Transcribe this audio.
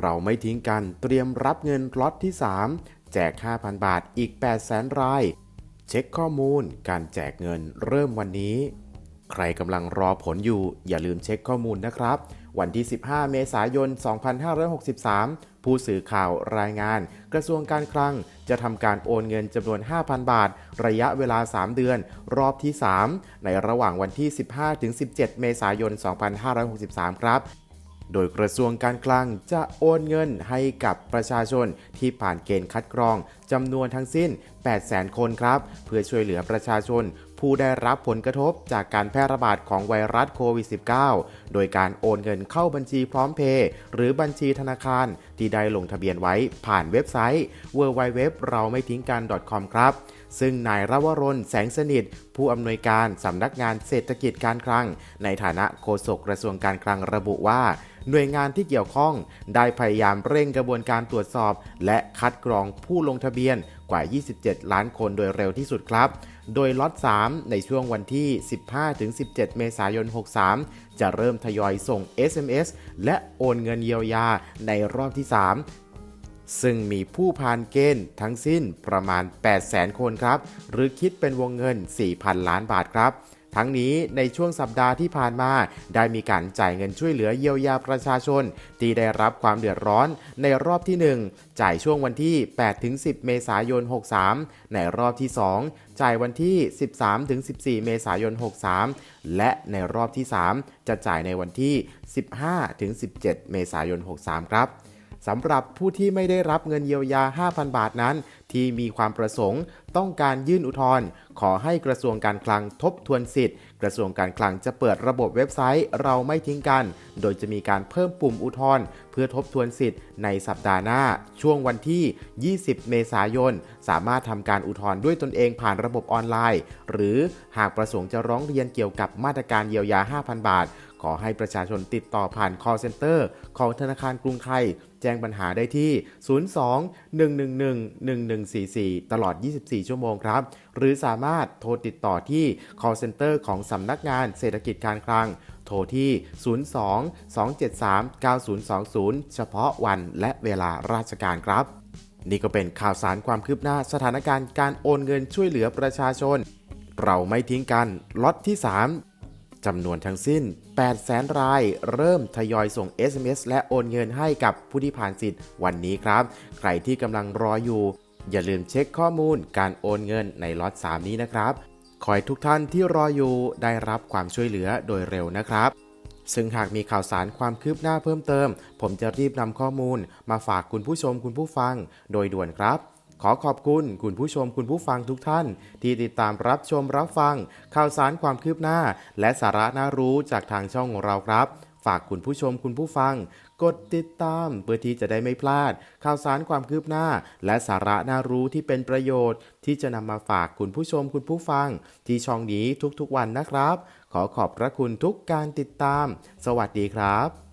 เราไม่ทิ้งกันเตรียมรับเงินล็อตที่ 3 แจก 5,000 บาทอีก 800,000 ราย เช็คข้อมูลการแจกเงินเริ่มวันนี้ ใครกำลังรอผลอยู่ อย่าลืมเช็คข้อมูลนะครับ วันที่ 15 เมษายน 2563 ผู้สื่อข่าวรายงาน กระทรวงการคลังจะทำการโอนเงินจำนวน 5,000 บาท ระยะเวลา 3 เดือน รอบที่ 3 ในระหว่างวันที่ 15-17 เมษายน 2563 ครับ โดยกระทรวงการคลังจะโอนเงินให้กับประชาชนที่ผ่านเกณฑ์คัดกรองจำนวนทั้งสิ้น 800,000 คนครับ เพื่อช่วยเหลือประชาชน ผู้ได้รับผลกระทบจากการแพร่ระบาดของไวรัสโควิด -19 โดยการโอนเงินเข้าบัญชีพร้อมเพย์หรือบัญชีธนาคาร ที่ได้ลงทะเบียนไว้ผ่านเว็บไซต์ www เราไม่ทิ้งกัน .com ครับซึ่งนายรวรนแสงสนิท ผู้อำนวยการสำนักงานเศรษฐกิจการคลัง ในฐานะโฆษกกระทรวงการคลังระบุว่า หน่วยงานที่เกี่ยวข้อง ได้พยายามเร่งกระบวนการตรวจสอบ และคัดกรองผู้ลงทะเบียนกว่า 27 ล้านคนโดยเร็วที่สุดครับ โดยล็อต 3 ในช่วงวันที่ 15-17 เมษายน 63 จะเริ่มทยอยส่ง SMS และโอนเงินเยียวยาในรอบที่ 3ซึ่งมีผู้ผ่านเกณฑ์ทั้งสิ้นประมาณ 800,000 คนครับ หรือคิดเป็นวงเงิน 4,000 ล้านบาทครับ ทั้งนี้ในช่วงสัปดาห์ที่ผ่านมา ได้มีการจ่ายเงินช่วยเหลือเยียวยาประชาชน ที่ได้รับความเดือดร้อนในรอบที่ 1 จ่ายช่วงวันที่ 8-10 เมษายน 63 ในรอบที่ 2 จ่ายวันที่ 13-14 เมษายน 63 และในรอบที่ 3 จะจ่ายในวันที่ 15-17 เมษายน 63 ครับ สำหรับผู้ที่ไม่ได้รับเงินเยียวยา 5,000 บาทนั้น ที่มีความประสงค์ ต้องการยื่นอุทธรณ์ขอให้กระทรวงการคลังทบทวนสิทธิ์ กระทรวงการคลังจะเปิดระบบเว็บไซต์เราไม่ทิ้งกัน โดยจะมีการเพิ่มปุ่มอุทธรณ์เพื่อทบทวนสิทธิ์ในสัปดาห์หน้า ช่วงวันที่ 20 เมษายน สามารถทำการอุทธรณ์ด้วยตนเองผ่านระบบออนไลน์ หรือหากประสงค์จะร้องเรียนเกี่ยวกับมาตรการเยียวยา 5,000 บาท อให้ประชาชนติดต่อผ่าน call center ของธนาคารกรุงไทย แจ้งปัญหาได้ที่ 02 111 1144 ตลอด 24 ชั่วโมงครับ หรือสามารถโทรติดต่อที่ call center ของสำนักงานเศรษฐกิจการคลัง โทรที่ 02 273 9020 เฉพาะวันและเวลาราชการครับ นี่ก็เป็นข่าวสารความคืบหน้าสถานการณ์การโอนเงินช่วยเหลือประชาชนเราไม่ทิ้งกัน ล็อตที่ 3 จำนวนทั้งสิ้น 8 แสนรายเริ่มทยอยส่ง SMS และโอนเงินให้กับผู้ที่ผ่านสิทธิ์วันนี้ครับ ใครที่กำลังรออยู่ อย่าลืมเช็คข้อมูลการโอนเงินในล็อต3นี้นะครับ ขอให้ทุกท่านที่รออยู่ได้รับความช่วยเหลือโดยเร็วนะครับซึ่งหากมีข่าวสารความคืบหน้าเพิ่มเติม ผมจะรีบนำข้อมูลมาฝากคุณผู้ชมคุณผู้ฟังโดยด่วนครับ ขอขอบคุณคุณผู้ชมคุณผู้ฟังทุกท่าน ที่ติดตามรับชมรับฟัง ข่าวสารความคืบหน้า และสาระน่ารู้จากทางช่องของเราครับ ฝากคุณผู้ชมคุณผู้ฟัง กดติดตามเพื่อที่จะได้ไม่พลาด ข่าวสารความคืบหน้า และสาระน่ารู้ที่เป็นประโยชน์ ที่จะนำมาฝากคุณผู้ชมคุณผู้ฟัง ที่ช่องนี้ทุกๆวันนะครับ ขอขอบพระคุณทุกการติดตาม สวัสดีครับ